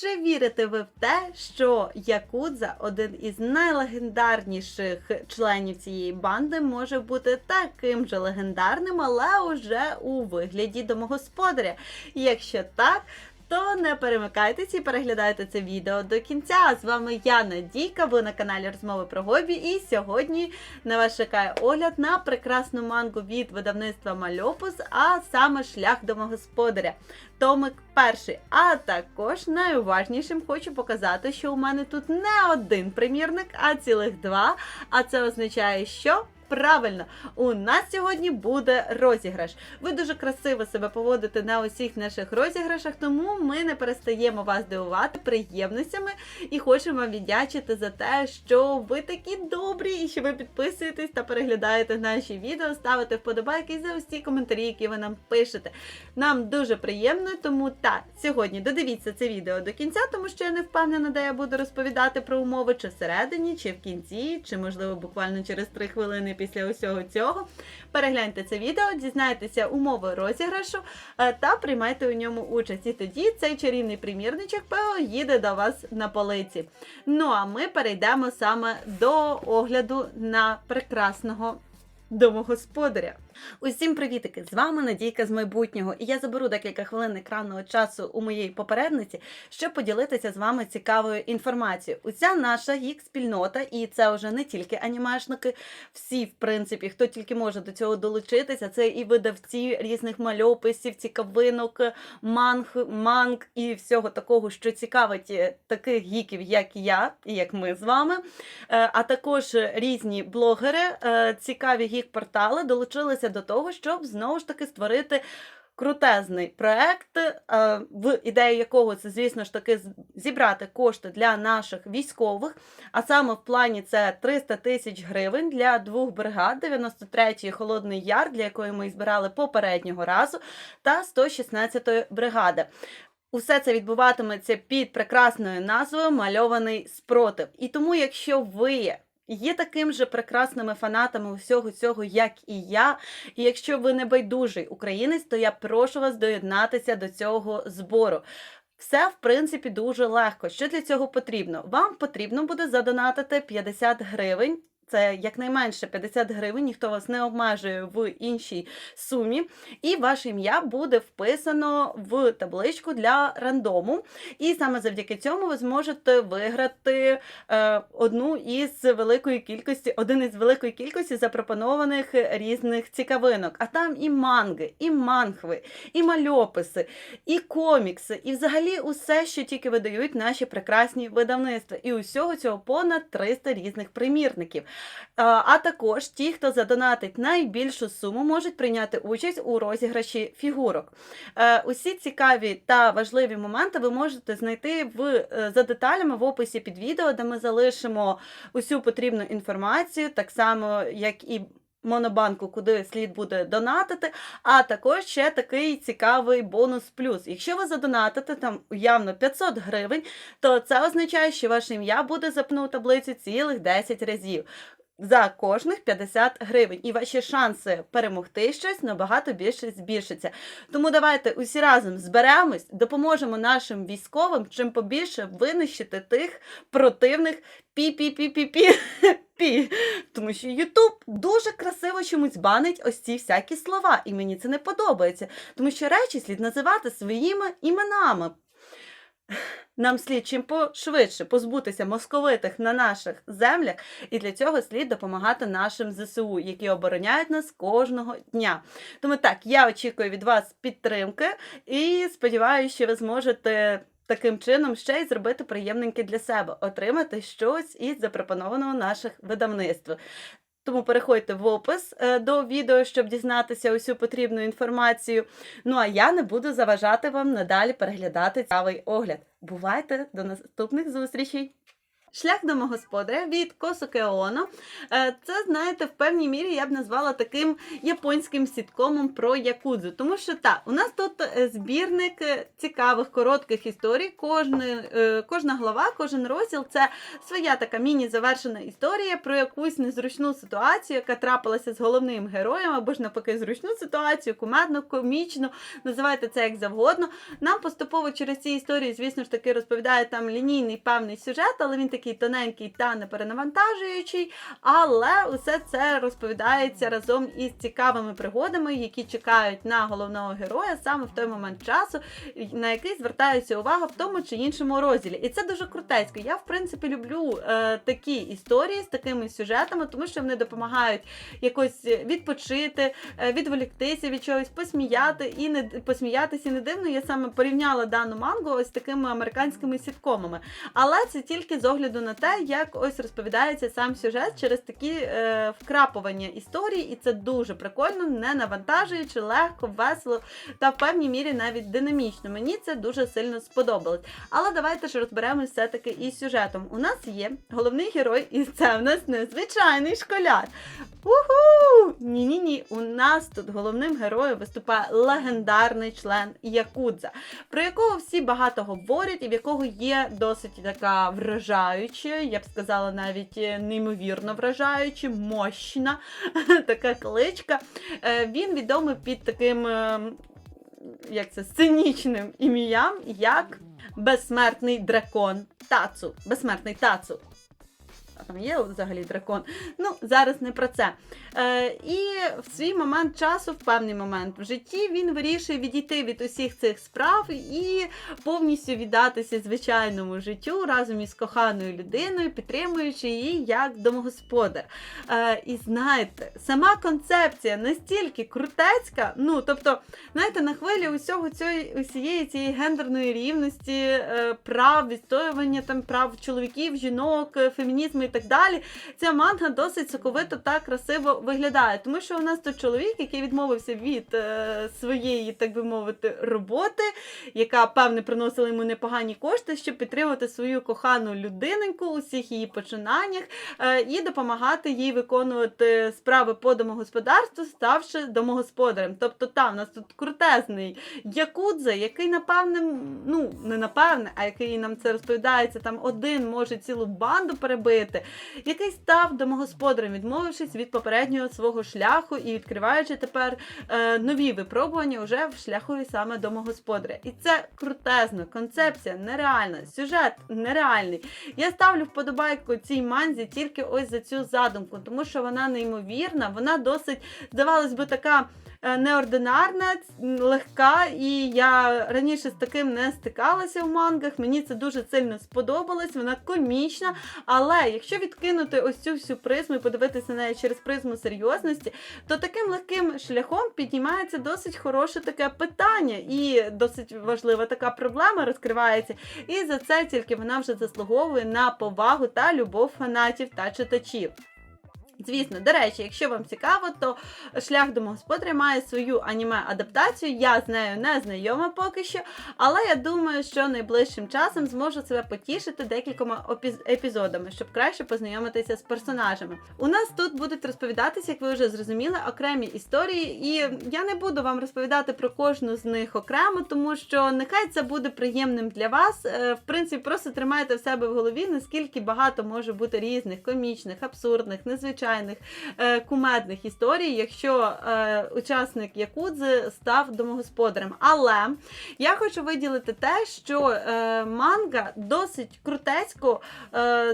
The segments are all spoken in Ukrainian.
Чи вірите ви в те, що Якудза, один із найлегендарніших членів цієї банди, може бути таким же легендарним, але уже у вигляді домогосподаря? Якщо так, то не перемикайтесь і переглядайте це відео до кінця. З вами я Надійка, ви на каналі Розмови про Гобі, і сьогодні на вас чекає огляд на прекрасну мангу від видавництва Мальопус, а саме шлях домогосподаря. Томик перший. А також найуважнішим хочу показати, що у мене тут не один примірник, а цілих два. А це означає, що. Правильно, у нас сьогодні буде розіграш. Ви дуже красиво себе поводите на усіх наших розіграшах, тому ми не перестаємо вас дивувати приємностями і хочемо вам віддячити за те, що ви такі добрі і що ви підписуєтесь та переглядаєте наші відео, ставите вподобайки за усі коментарі, які ви нам пишете. Нам дуже приємно, тому так, сьогодні додивіться це відео до кінця, тому що я не впевнена, де я буду розповідати про умови, чи всередині, чи в кінці, чи можливо буквально через 3 хвилини після усього цього. Перегляньте це відео, дізнайтеся умови розіграшу е, та приймайте у ньому участь. І тоді цей чарівний примірничок їде до вас на полиці. Ну а ми перейдемо саме до огляду на прекрасного домогосподаря. Усім привітики! З вами Надійка з майбутнього, і я заберу декілька хвилин екранного часу у моєї попередниці, щоб поділитися з вами цікавою інформацією. Уся наша гік-спільнота, і це вже не тільки анімешники, всі, в принципі, хто тільки може до цього долучитися, це і видавці різних мальописів, цікавинок, манг, манг і всього такого, що цікавить е, таких гіків, як я і як ми з вами. Е, А також різні блогери, е, цікаві гік-портали долучилися до того, щоб знову ж таки створити. Крутезний проект, е, в ідею якого це, звісно ж таки, зібрати кошти для наших військових. А саме в плані це 300 тисяч гривень для двох бригад, 93-ї Холодний Яр, для якої ми збирали попереднього разу, та 116-ї бригади. Усе це відбуватиметься під прекрасною назвою Мальований спротив. І тому, якщо ви є таким же прекрасними фанатами усього цього, як і я, і якщо ви не байдужий українець, то я прошу вас доєднатися до цього збору. Все, в принципі, дуже легко. Що для цього потрібно? Вам потрібно буде задонатити 50 гривень. Це якнайменше 50 гривень, ніхто вас не обмежує в іншій сумі. І ваше ім'я буде вписано в табличку для рандому. І саме завдяки цьому ви зможете виграти е, одну із великої кількості, один із великої кількості запропонованих різних цікавинок. А там і манги, і мангви, і мальописи, і комікси, і взагалі усе, що тільки видають наші прекрасні видавництва. І усього цього понад 300 різних примірників. А, а також ті, хто задонатить найбільшу суму, можуть прийняти участь у розіграші фігурок. Е, Усі цікаві та важливі моменти ви можете знайти в, е, за деталями в описі під відео, де ми залишимо усю потрібну інформацію, так само як і. Монобанку, куди слід буде донатити, а також ще такий цікавий бонус плюс. Якщо ви задонатите там явно 500 гривень, то це означає, що ваше ім'я буде запнуто таблицю цілих 10 разів. За кожних 50 гривень, і ваші шанси перемогти щось набагато більше збільшаться. Тому давайте усі разом зберемось, допоможемо нашим військовим чим побільше винищити тих противних пі-пі-пі-пі-пі. Пі. Тому що Ютуб дуже красиво чомусь банить ось ці всякі слова, і мені це не подобається. Тому що речі слід називати своїми іменами. Нам слід чим пошвидше позбутися московитих на наших землях, і для цього слід допомагати нашим ЗСУ, які обороняють нас кожного дня. Тому так, я очікую від вас підтримки і сподіваюся, що ви зможете таким чином ще й зробити приємненьке для себе, отримати щось із запропонованого наших видавництв. Тому переходьте в опис е, до відео, щоб дізнатися усю потрібну інформацію. Ну а я не буду заважати вам надалі переглядати цікавий огляд. Бувайте до наступних зустрічей! Шлях домогосподаря від Косуке Оно. Е, Це, знаєте, в певній мірі я б назвала таким японським сіткомом про якудзу. Тому що так, у нас тут е, збірник е, цікавих коротких історій. Кожна, кожна глава, кожен розділ це своя така міні-завершена історія про якусь незручну ситуацію, яка трапилася з головним героєм, або ж навпаки, зручну ситуацію, кумедну, комічну, називайте це як завгодно. Нам поступово через ці історії, звісно ж таки, розповідає там лінійний певний сюжет, але він такий тоненький та не перенавантажуючий. Але усе це розповідається разом із цікавими пригодами, які чекають на головного героя саме в той момент часу, на який звертається увага в тому чи іншому розділі. І це дуже крутецько. Я, в принципі, люблю е, такі історії з такими сюжетами, тому що вони допомагають якось відпочити, е, відволіктися від чогось, посміяти і не посміятися. Не дивно, я саме порівняла дану мангу ось такими американськими сіткомами. Але це тільки з огляду на те, як ось розповідається сам сюжет через такі е, вкрапування історії, і це дуже прикольно, не навантажуючи, легко, весело та в певній мірі навіть динамічно. Мені це дуже сильно сподобалось. Але давайте ж розберемось все-таки із сюжетом. У нас є головний герой, і це в нас незвичайний школяр. Уху! Ні-ні ні. У нас тут головним героєм виступає легендарний член Якудза, про якого всі багато говорять, і в якого є досить така вражаюча, я б сказала, навіть е, неймовірно вражаюча, мощна така кличка. Е, Він відомий під таким. е, Як це сценічним ім'ям, як безсмертний дракон Тацу. Безсмертний Тацу. Там є взагалі дракон. Ну, зараз не про це. Е, і в свій момент часу, в певний момент в житті, він вирішує відійти від усіх цих справ і повністю віддатися звичайному життю разом із коханою людиною, підтримуючи її як домогосподар. Е, і знаєте, сама концепція настільки крутецька, ну тобто, знаєте, на хвилі усього цієї, усієї цієї гендерної рівності, е, прав, відстоювання там прав чоловіків, жінок, е, фемінізму і так далі. Ця манга досить соковито та красиво виглядає. Тому що у нас тут чоловік, який відмовився від е, своєї, так би мовити, роботи, яка певне приносила йому непогані кошти, щоб підтримувати свою кохану людиненьку у всіх її починаннях е, і допомагати їй виконувати справи по домогосподарству, ставши домогосподарем. Тобто там у нас тут крутезний якудза, який напевне, ну не напевне, а який нам це розповідається, там один може цілу банду перебити, який став домогосподарем, відмовившись від попереднього свого шляху і відкриваючи тепер е, нові випробування вже в шляху саме домогосподаря. І це крутезно, концепція нереальна, сюжет нереальний. Я ставлю вподобайку цій манзі тільки ось за цю задумку, тому що вона неймовірна, вона досить, здавалось би, така. Е, Неординарна, легка, і я раніше з таким не стикалася в мангах. Мені це дуже сильно сподобалось. Вона комічна. Але якщо відкинути ось цю всю призму і подивитися на неї через призму серйозності, то таким легким шляхом піднімається досить хороше таке питання, і досить важлива така проблема розкривається. І за це тільки вона вже заслуговує на повагу та любов фанатів та читачів. Звісно, до речі, якщо вам цікаво, то шлях домогосподаря має свою аніме-адаптацію. Я з нею не знайома поки що, але я думаю, що найближчим часом зможу себе потішити декількома епізодами, щоб краще познайомитися з персонажами. У нас тут будуть розповідатися, як ви вже зрозуміли, окремі історії, і я не буду вам розповідати про кожну з них окремо, тому що нехай це буде приємним для вас. Е, В принципі, просто тримайте в себе в голові, наскільки багато може бути різних, комічних, абсурдних, незвичайних, е, кумедних історій, якщо е, учасник Якудзи став домогосподарем. Але я хочу виділити те, що е, манга досить крутецько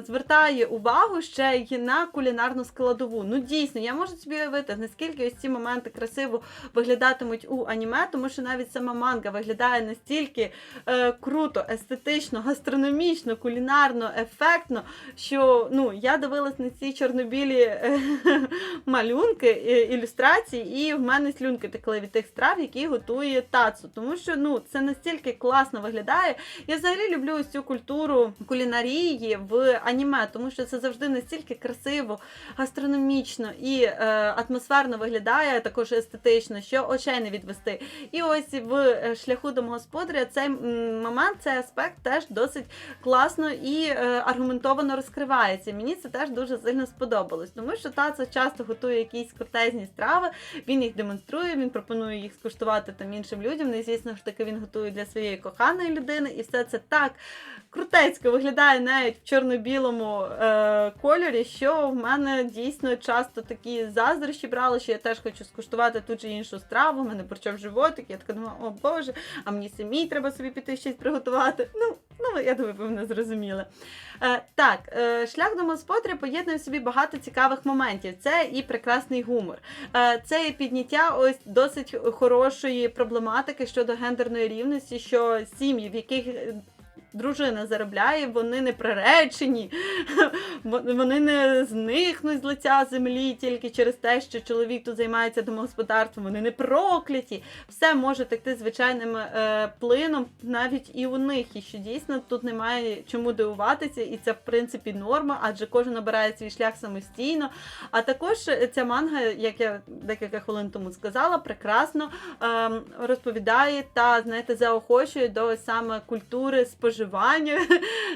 звертає увагу ще й на кулінарну складову. Ну дійсно, я можу собі уявити, наскільки ось ці моменти красиво виглядатимуть у аніме, тому що навіть сама манга виглядає настільки круто, естетично, гастрономічно, кулінарно, ефектно, що ну я дивилась на ці чорнобілі малюнки, е, ілюстрації, і в мене слюнки текли від тих страв, які готує тацу. Тому що ну, це настільки класно виглядає. Я взагалі люблю ось цю культуру кулінарії в аніме, тому що це завжди настільки красиво, гастрономічно і е, атмосферно виглядає, також естетично, що очей не відвести. І ось в е, шляху домогосподаря цей момент, цей аспект теж досить класно і е, аргументовано розкривається. Мені це теж дуже сильно сподобалось, тому що тацо часто готує якісь крутезні страви, він їх демонструє, він пропонує їх скуштувати там іншим людям. Ну, і, звісно ж таки, він готує для своєї коханої людини, і все це так крутецько виглядає навіть в чорно-білому е, кольорі, що в мене дійсно часто такі заздрощі брали, що я теж хочу скуштувати ту чи іншу страву. У мене почав животик. Я така думала, о Боже, а мені самій треба собі піти щось приготувати. Ну, ну я думаю, ви мене зрозуміли. Е, так, е, шлях Моспотря поєднує в собі багато цікавих моментів. Це і прекрасний гумор. Е, це і підняття ось досить хорошої проблематики щодо гендерної рівності, що сім'ї, в яких дружина заробляє, вони не приречені, вони не зникнуть з лиця землі тільки через те, що чоловік тут займається домогосподарством, вони не прокляті. Все може текти звичайним е, плином навіть і у них. І що дійсно тут немає чому дивуватися, і це в принципі норма, адже кожен обирає свій шлях самостійно. А також ця манга, як я декілька хвилин тому сказала, прекрасно е, розповідає та знаєте, заохочує до саме культури споживання,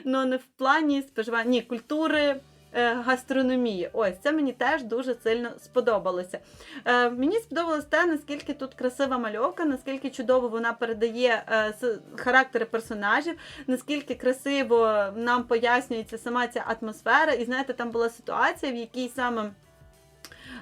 ну не в плані споживання, ні, культури. е, Гастрономії, ось це мені теж дуже сильно сподобалося. Е, мені сподобалось те, наскільки тут красива мальовка, наскільки чудово вона передає е, характери персонажів, наскільки красиво нам пояснюється сама ця атмосфера. І знаєте, там була ситуація, в якій саме.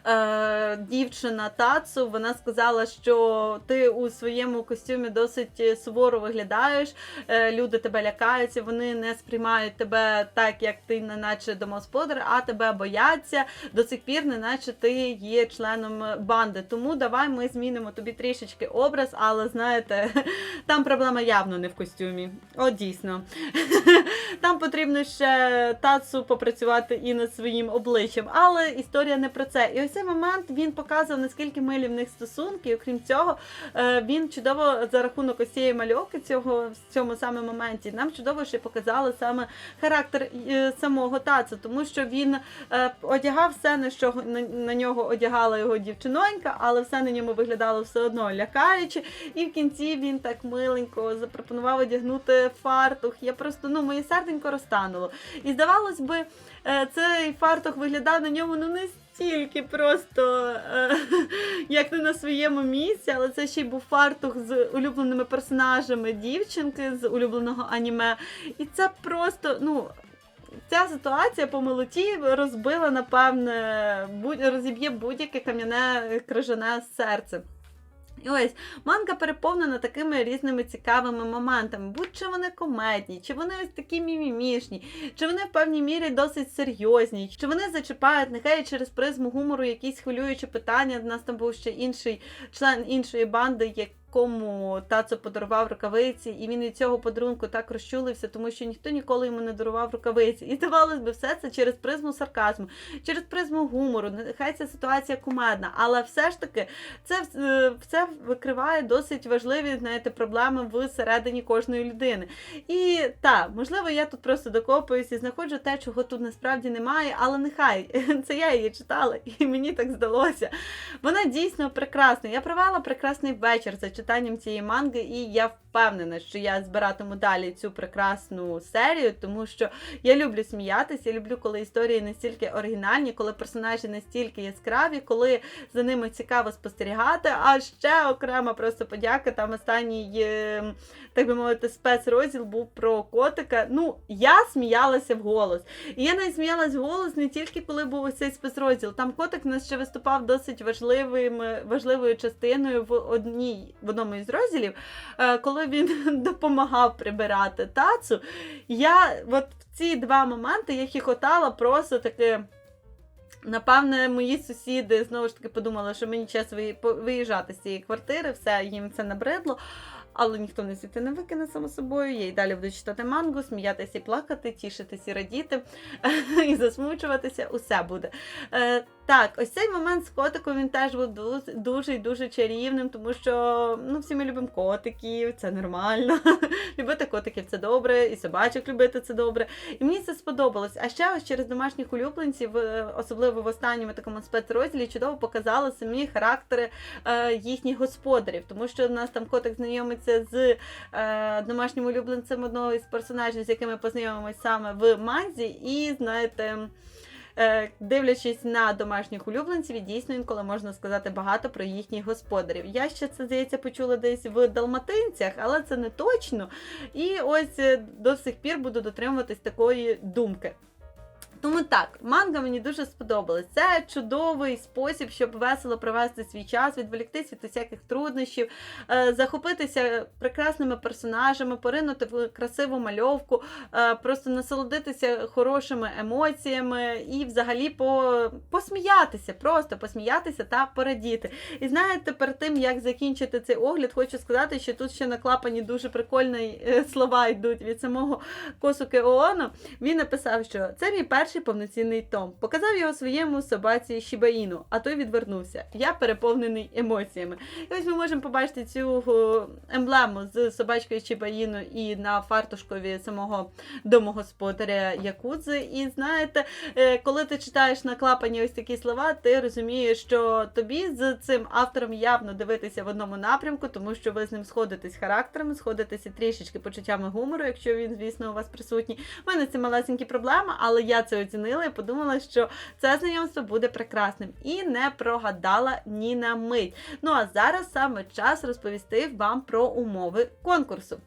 Е, дівчина Тацу, вона сказала, що ти у своєму костюмі досить суворо виглядаєш, е, люди тебе лякаються, вони не сприймають тебе так, як ти, не наче домогосподар, а тебе бояться до сих пір, не наче ти є членом банди. Тому давай ми змінимо тобі трішечки образ, але знаєте, там проблема явно не в костюмі. О, дійсно. Там потрібно ще тацу попрацювати і над своїм обличчям, але історія не про це. І ось цей момент він показував, наскільки милі в них стосунки. І окрім цього, е, він чудово за рахунок ось цієї мальовки цього в цьому саме моменті. Нам чудово ще показали саме характер е, самого тацу, тому що він е, одягав все, на що на, нього одягала його дівчинонька, але все на ньому виглядало все одно лякаюче. І в кінці він так миленько запропонував одягнути фартух. Я просто ну моє серденько розтануло. І здавалось би, е, цей фартух виглядав на ньому ну не стільки просто е, як не на своєму місці, але це ще й був фартух з улюбленими персонажами дівчинки з улюбленого аніме. І це просто, ну. Ця ситуація по милоті розбила, напевне, будь, розіб'є будь-яке кам'яне крижане серце. І ось манга переповнена такими різними цікавими моментами, будь-чи вони комедні, чи вони ось такі мімімішні, чи вони в певній мірі досить серйозні, чи вони зачіпають нехай через призму гумору якісь хвилюючі питання. У нас там був ще інший член іншої банди, якому тацо подарував рукавиці, і він від цього подарунку так розчулився, тому що ніхто ніколи йому не дарував рукавиці. І здавалось би, все це через призму сарказму, через призму гумору. Нехай ця ситуація кумедна, але все ж таки це е, все викриває досить важливі знаєте, проблеми всередині кожної людини. І так, можливо, я тут просто докопуюсь і знаходжу те, чого тут насправді немає, але нехай це я її читала, і мені так здалося. Вона дійсно прекрасна. Я провела прекрасний вечір за читанням цієї манги, і я впевнена, що я збиратиму далі цю прекрасну серію, тому що я люблю сміятися, я люблю, коли історії настільки оригінальні, коли персонажі настільки яскраві, коли за ними цікаво спостерігати. А ще окрема просто подяка. Там останній, е, так би мовити, спецрозділ був про котика. Ну, я сміялася вголос. І я навіть сміялась вголос не тільки коли був цей спецрозділ. Там котик нас ще виступав досить важливим, важливою частиною в одній в одному із розділів, е, коли він допомагав прибирати тацу. Я от в ці два моменти я хіхотала просто таки. Напевне, мої сусіди знову ж таки подумали, що мені час виїжджати з цієї квартири, все їм це набридло. але ніхто не звідти не викине само собою. Я й далі буду читати мангу, сміятися і плакати, тішитися і радіти і засмучуватися. Усе буде. Так, ось цей момент з котиком він теж був дуже і дуже чарівним, тому що ну, всі ми любимо котиків, це нормально. Любити котиків це добре, і собачок любити це добре. І мені це сподобалось. А ще ось через домашніх улюбленців, е, особливо в останньому такому спецрозділі, чудово показали самі характери е, їхніх господарів, тому що у нас там котик знайомиться з е, домашнім улюбленцем одного із персонажів, з якими познайомимось саме в Манзі, і знаєте. Е, дивлячись на домашніх улюбленців, дійсно інколи можна сказати багато про їхніх господарів. Я ще це здається почула десь в далматинцях, але це не точно. І ось е, до сих пір буду дотримуватись такої думки. Тому так, манга мені дуже сподобалась. Це чудовий спосіб, щоб весело провести свій час, відволіктись від усяких труднощів, е, захопитися прекрасними персонажами, поринути в красиву мальовку, е, просто насолодитися хорошими емоціями і взагалі по, посміятися, просто посміятися та порадіти. І знаєте, перед тим як закінчити цей огляд, хочу сказати, що тут ще на клапані дуже прикольні е, слова йдуть від самого Косуки Ооно. Він написав, що це мій перший повноцінний том. Показав його своєму собаці Шібаїну, а той відвернувся. Я переповнений емоціями. І ось ми можемо побачити цю емблему з собачкою Шібаїну і на фартушкові самого домогосподаря Якудзи. І знаєте, е, коли ти читаєш на клапані ось такі слова, ти розумієш, що тобі з цим автором явно дивитися в одному напрямку, тому що ви з ним сходитесь характерами, сходитеся трішечки почуттями гумору, якщо він, звісно, у вас присутній. У мене це малесенькі проблеми, але я це оцінила і подумала, що це знайомство буде прекрасним і не прогадала ні на мить. Ну а зараз саме час розповісти вам про умови конкурсу.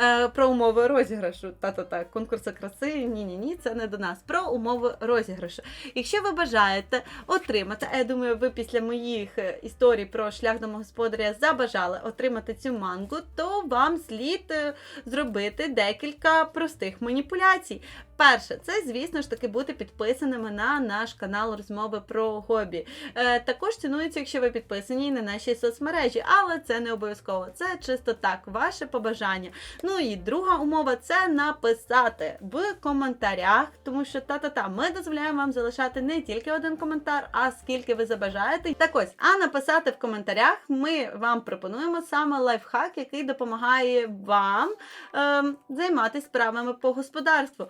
Е, про умови розіграшу. Та-та-та, конкурсу краси. Ні-ні ні, це не до нас. Про умови розіграшу. Якщо ви бажаєте отримати, а я думаю, ви після моїх е, історій про шлях домогосподаря забажали отримати цю мангу, то вам слід е, зробити декілька простих маніпуляцій. Перше, це, звісно ж таки, бути підписаними на наш канал розмови про хобі. Е, також цінується, якщо ви підписані на наші соцмережі, але це не обов'язково. Це чисто так, ваше побажання. Ну і друга умова це написати в коментарях, тому що та-та-та, ми дозволяємо вам залишати не тільки один коментар, а скільки ви забажаєте. Так ось, а написати в коментарях ми вам пропонуємо саме лайфхак, який допомагає вам ем, займатися справами по господарству.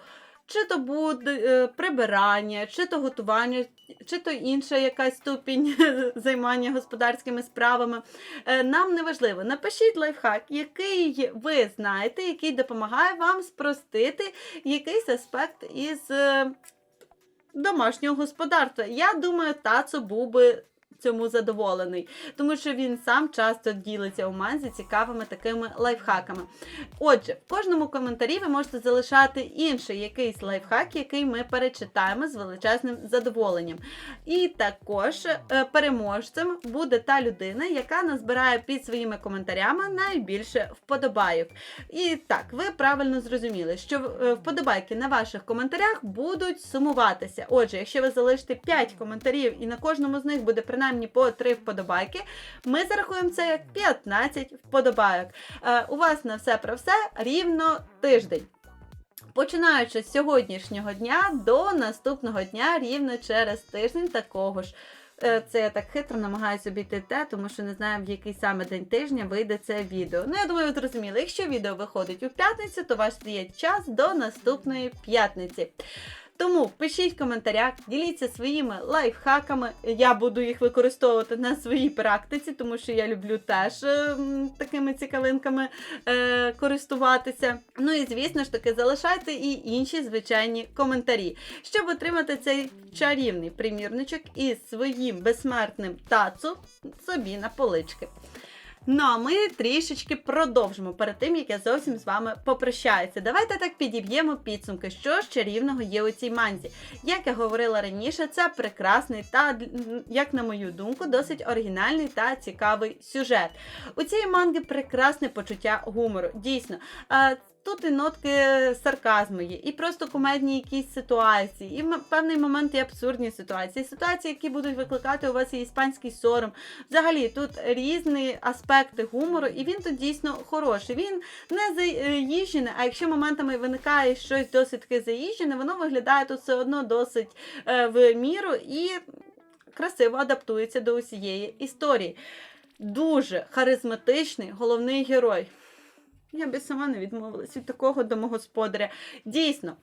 Чи то буде е, прибирання, чи то готування, чи то інша якась ступінь займання господарськими справами. Е, Нам не важливо. Напишіть лайфхак, який ви знаєте, який допомагає вам спростити якийсь аспект із е, домашнього господарства. Я думаю, Тацо був би. Цьому задоволений, тому що він сам часто ділиться у манзі цікавими такими лайфхаками. Отже, в кожному коментарі ви можете залишати інший якийсь лайфхак, який ми перечитаємо з величезним задоволенням. І також е, переможцем буде та людина, яка назбирає під своїми коментарями найбільше вподобайок. І так, ви правильно зрозуміли, що е, вподобайки на ваших коментарях будуть сумуватися. Отже, якщо ви залишите 5 коментарів і на кожному з них буде принаймні по 3 вподобайки, ми зарахуємо це як 15 вподобайок. Е, у вас на все про все рівно тиждень. Починаючи з сьогоднішнього дня до наступного дня, рівно через тиждень такого ж. Е, Це я так хитро намагаюся обійти те, тому що не знаю, в який саме день тижня вийде це відео. Ну, я думаю, ви зрозуміли, якщо відео виходить у п'ятницю, то ваш є час до наступної п'ятниці. Тому пишіть в коментарях, діліться своїми лайфхаками. Я буду їх використовувати на своїй практиці, тому що я люблю теж е, такими цікавинками е, користуватися. Ну і звісно ж таки, залишайте і інші звичайні коментарі, щоб отримати цей чарівний примірничок із своїм безсмертним тацу собі на полички. Ну а ми трішечки продовжимо перед тим, як я зовсім з вами попрощаюся. Давайте так підіб'ємо підсумки, що ж чарівного є у цій манзі. Як я говорила раніше, це прекрасний та, як на мою думку, досить оригінальний та цікавий сюжет. У цієї манги прекрасне почуття гумору. Дійсно. Тут і нотки сарказму є, і просто комедні якісь ситуації, і певний момент і абсурдні ситуації, ситуації, які будуть викликати у вас і іспанський сором. Взагалі, тут різні аспекти гумору, і він тут дійсно хороший. Він не заїжджений, а якщо моментами виникає щось досить таки заїжджене, воно виглядає тут все одно досить е, в міру і красиво адаптується до усієї історії. Дуже харизматичний головний герой. Я би сама не відмовилась від такого домогосподаря. Дійсно.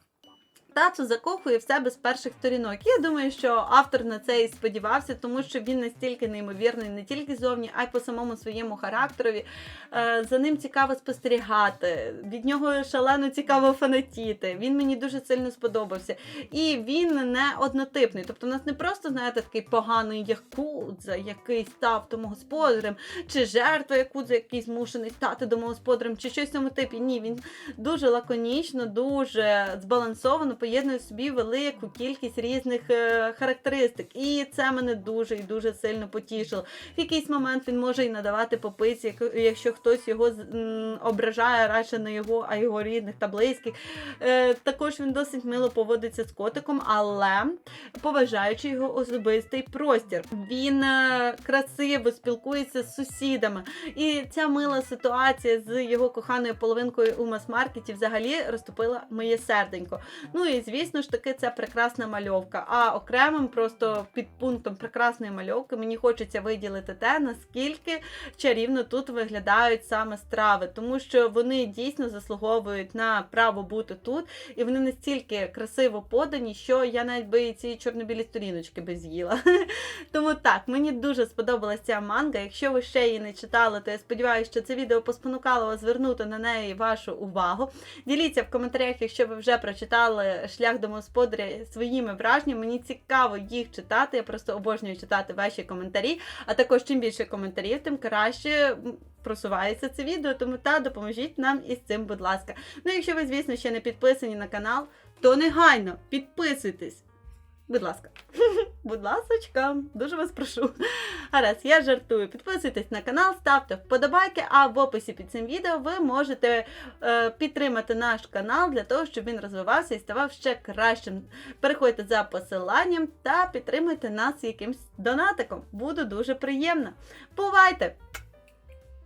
Тацу закохує в себе з перших сторінок. Я думаю, що автор на це і сподівався, тому що він настільки неймовірний, не тільки зовні, а й по самому своєму характерові. Е, За ним цікаво спостерігати, від нього шалено цікаво фанатіти. Він мені дуже сильно сподобався. І він не однотипний. Тобто, у нас не просто, знаєте, такий поганий якудза, який став домогосподарем, чи жертва якудза, який змушений стати домогосподарем, чи щось в цьому типі. Ні, він дуже лаконічно, дуже збалансовано поєднує в собі велику кількість різних е, характеристик. І це мене дуже і дуже сильно потішило. В якийсь момент він може і надавати попиці, як- якщо хтось його ображає радше не його, а його рідних та близьких. Е, також він досить мило поводиться з котиком, але поважаючи його особистий простір. Він е, красиво спілкується з сусідами. І ця мила ситуація з його коханою половинкою у мас-маркеті взагалі розтопила моє серденько. Ну і звісно ж таки, це прекрасна мальовка. А окремим просто підпунктом прекрасної мальовки мені хочеться виділити те, наскільки чарівно тут виглядають саме страви, тому що вони дійсно заслуговують на право бути тут, і вони настільки красиво подані, що я навіть би і ці чорно-білі сторіночки би з'їла. Тому так, мені дуже сподобалася ця манга. Якщо ви ще її не читали, то я сподіваюся, що це відео поспонукало вас звернути на неї вашу увагу. Діліться в коментарях, якщо ви вже прочитали шлях домогосподаря своїми враженнями. Мені цікаво їх читати. Я просто обожнюю читати ваші коментарі. А також чим більше коментарів, тим краще просувається це відео. Тому та допоможіть нам із цим, будь ласка. Ну, якщо ви, звісно, ще не підписані на канал, то негайно підписуйтесь. Будь ласка. Будь ласочка, дуже вас прошу. Гаразд, я жартую. Підписуйтесь на канал, ставте вподобайки, а в описі під цим відео ви можете е, підтримати наш канал для того, щоб він розвивався і ставав ще кращим. Переходьте за посиланням та підтримуйте нас якимсь донатиком. Буду дуже приємна. Бувайте!